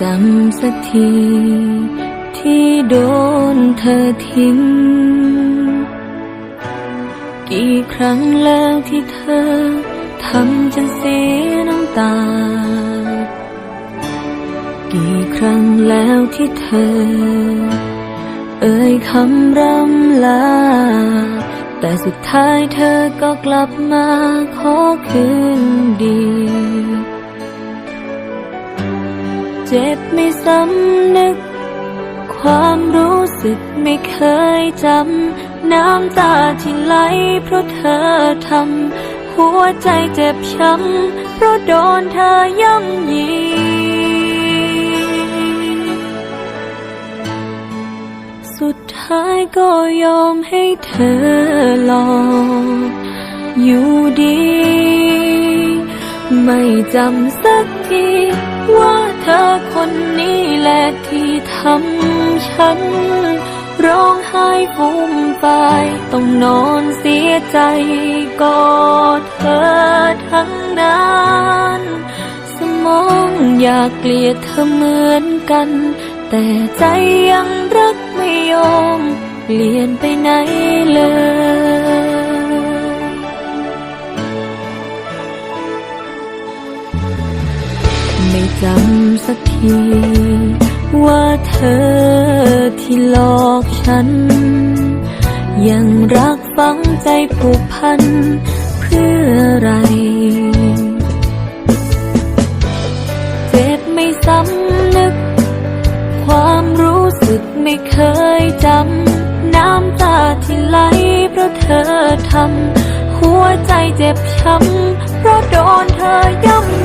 จำสักที ที่โดนเธอทิ้ง กี่ครั้งแล้วที่เธอทำฉันเสียน้ำตา กี่ครั้งแล้วที่เธอ เอ่ยคำร่ำลา แต่สุดท้ายเธอก็กลับมาขอคืนดี เจ็บไม่สำนึก ความรู้สึกไม่เคยจำ น้ำตาที่ไหลเพราะเธอทำ หัวใจเจ็บช้ำ เพราะโดนเธอย่ำยีสุดท้ายก็ยอมให้เธอลองอยู่ดี ไม่จำสักทีว่า ธอคนนี้แหละที่ทำฉัน ร้องไห้ฟูมฟายต้องนอนเสียใจกอดเธอทั้งนั้นสมองอยากเกลียดเธอเหมือนกัน แต่ใจยังรักไม่ยอมเปลี่ยนไปไหนเลย ไม่จำสักที ว่าเธอที่หลอกฉัน ยังรักฝังใจผูกพันเพื่ออะไร เจ็บไม่สำนึก ความรู้สึกไม่เคยจำ น้ำตาที่ไหลเพราะเธอทำ หัวใจเจ็บช้ำเพราะโดนเธอย่ำ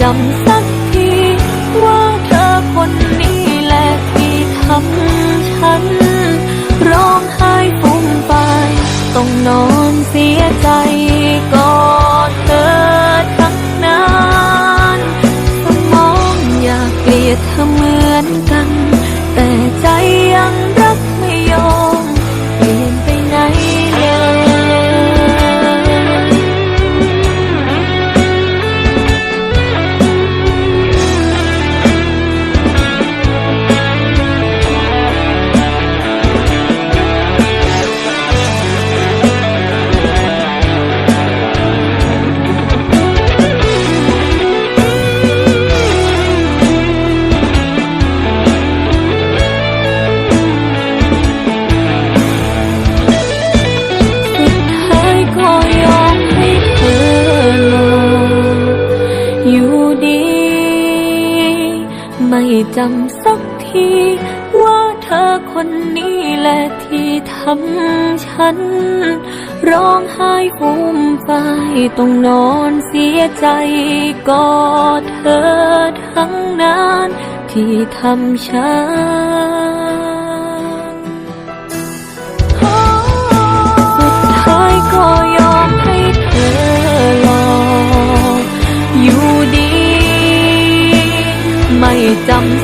จำสักที ว่าเธอคนนี้แหละที่ทำฉัน ร้องไห้ฟูมฟายต้องนอนเสียใจ ไม่จำสักที ว่าเธอคนนี้แหละที่ทำฉัน ร้องไห้ฟูมฟายต้องนอนเสียใจกอดเธอทั้งนั้นที่ทำฉัน สุดท้ายก็ยอมให้เธอ ไ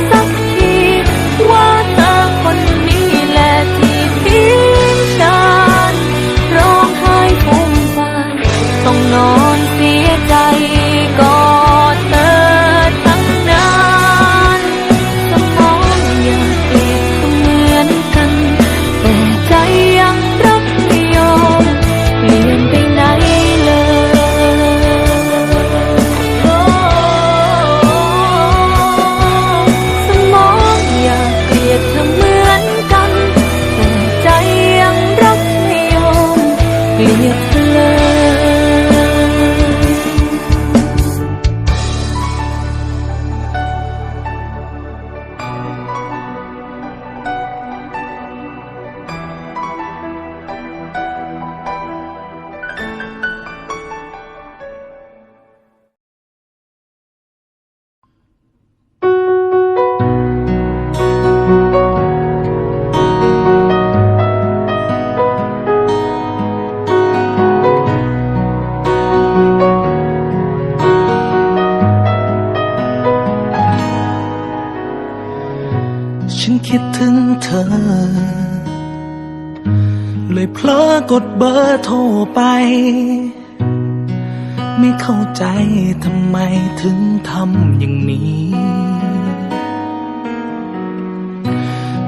ฉันคิดถึงเธอ เลยเพลอกดเบอร์โทรไป ไม่เข้าใจทำไมถึงทำอย่างนี้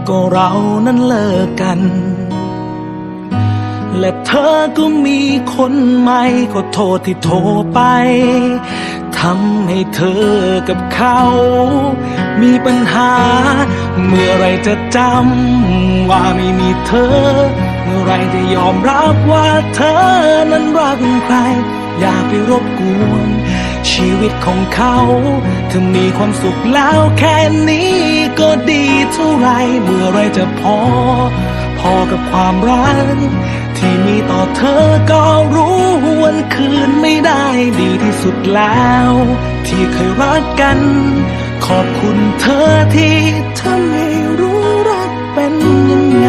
ก็เรานั้นเลิกกัน และเธอก็มีคนใหม่ก็โทษที่โทรไป ทำให้เธอกับเขา มีปัญหา เมื่อไรจะจำว่าไม่มีเธอ เมื่อไรจะยอมรับว่าเธอนั้นรักใคร อย่าไปรบกวนชีวิตของเขาเธอมีความสุขแล้วแค่นี้ก็ดีเท่าไร เมื่อไรจะพอ พอกับความรัก เธอก็รู้วันคืนไม่ได้ดีที่สุดแล้ว ที่เคยรักกัน ขอบคุณเธอที่ทำให้รู้รักเป็นยังไง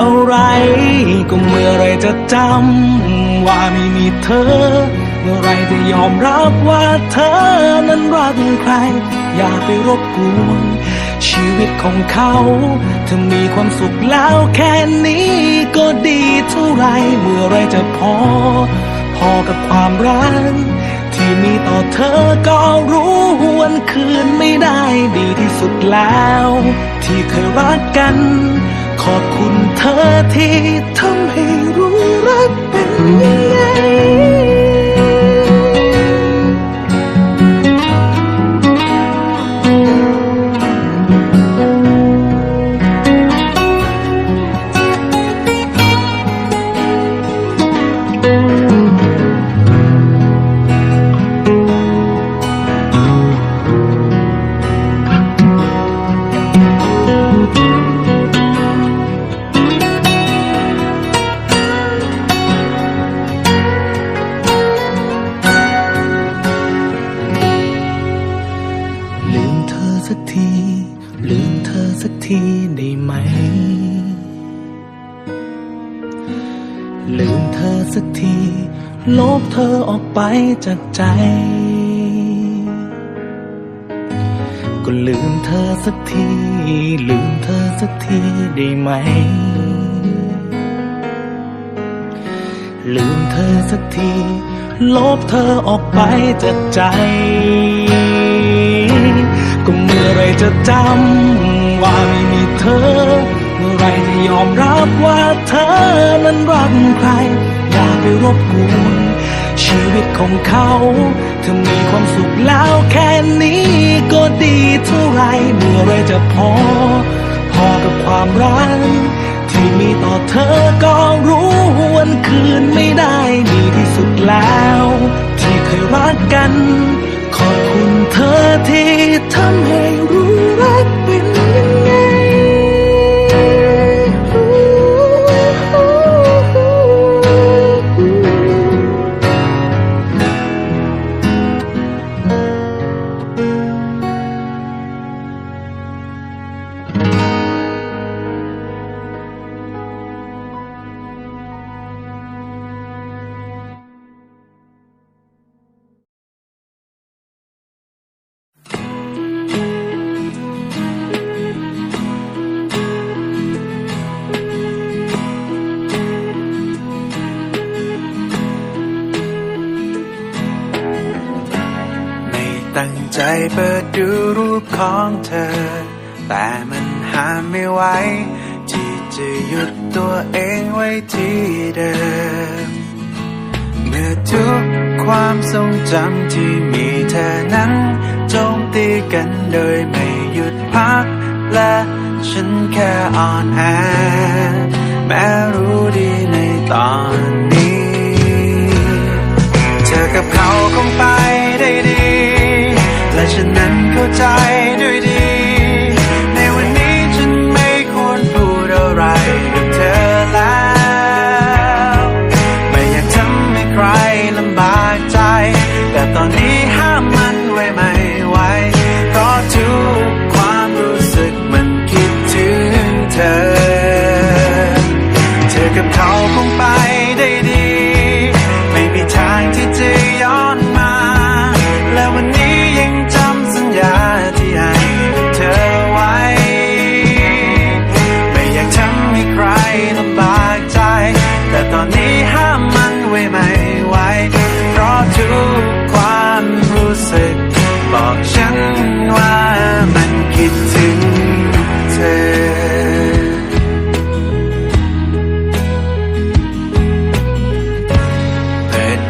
อะไร ก็เมื่อไรจะจำว่าไม่มีเธอ เมื่อไรจะยอมรับว่าเธอนั้นรักใคร อย่าไปรบกวนชีวิตของเขาเธอมีความสุขแล้วแค่นี้ก็ดีเท่าไร เมื่อไรจะพอ พอกับความรักที่มีต่อเธอก็รู้วันคืนไม่ได้ดีที่สุดแล้ว ที่เคยรักกัน ขอบคุณเธอที่ทำให้รู้รักเป็นยังไง สักที ลบเธอออกไปจากใจ ก็ลืมเธอสักที ลืมเธอสักทีได้ไหม ลืมเธอสักที ลบเธอออกไปจากใจ ก็เมื่อไรจะจำว่าไม่มีเธอ จะยอมรับว่าเธอนั้นรักใคร อย่าไปรบกวนชีวิตของเขาเธอมีความสุขแล้วแค่นี้ก็ดีเท่าไรเมื่อไรจะพอ พอกับความรักที่มีต่อเธอก็รู้วันคืนไม่ได้ดีที่สุดแล้ว ที่เคยรักกัน ขอบคุณเธอที่ทำให้รู้ เปิดดูรูปของเธอ แต่มันหาไม่ไหวที่จะหยุดตัวเองไว้ที่เดิม เมื่อทุกความทรงจำที่มีเธอนั้นจงตีกันโดยไม่หยุดพัก และฉันแค่อ่อนแอแม้รู้ดีในตอนนี้ เธอกับเขาคงไปได้ดี 来是能够照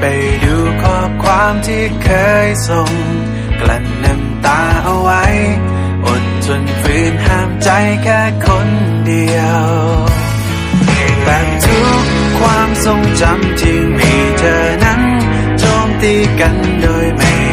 ไปดูข้อความที่เคยส่ง กลั้นน้ำตาเอาไว้ อดจนฝืนห้ามใจแค่คนเดียวแต่ทุกความทรงจำที่มีเธอนั้น โจมตีกันโดยไม่